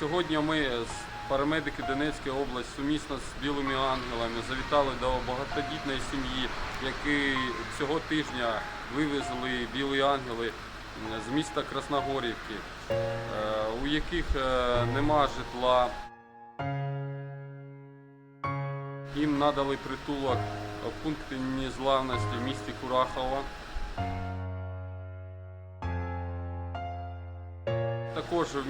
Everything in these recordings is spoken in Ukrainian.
Сьогодні ми з парамедики Донецької області сумісно з білими ангелами завітали до багатодітної сім'ї, які цього тижня вивезли білі ангели з міста Красногорівки, е, у яких е, нема житла. Їм надали притулок в пункті незглавності в місті Курахова. Також е,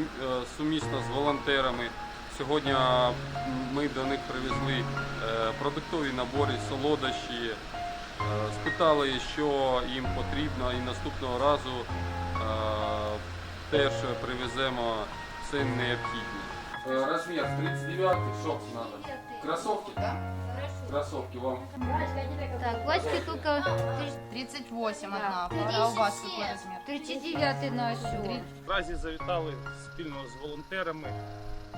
сумісно з волонтерами сьогодні ми до них привезли е, продуктові набори, солодощі, е, спитали, що їм потрібно, і наступного разу е, теж привеземо все необхідне. Е, Розмір 39 що треба? Кроссовки? Кроссовки вам. Так, Ваське только 38 Да. одна, а у вас какой размер? 39 ношу. Наразі завітали спільно з волонтерами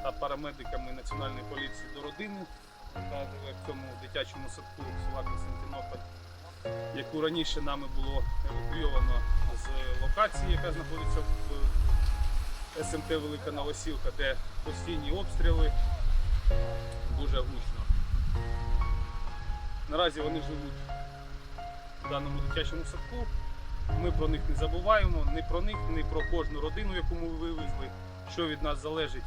та парамедиками Національної поліції до родини, яка живе в цьому дитячому садку села Константинополь, яку раніше нами було евакуйовано з локації, яка знаходиться в СМТ Велика Новосілка, де постійні обстріли дуже гучно. Наразі вони живуть в даному дитячому садку. Ми про них не забуваємо, не про них, не про кожну родину, яку ми вивезли, що від нас залежить.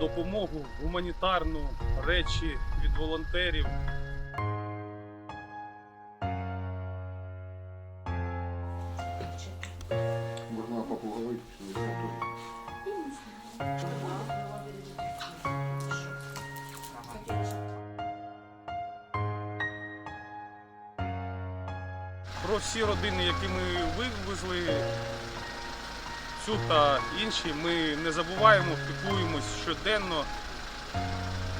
Допомогу гуманітарну, речі від волонтерів. Попугай, что Про всі родини, які ми вивезли, цю та інші, ми не забуваємо, піклуємось щоденно.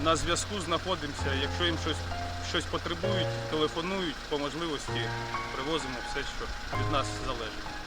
На зв'язку знаходимося. Якщо їм щось, щось потребують, телефонують, по можливості привозимо все, що від нас залежить.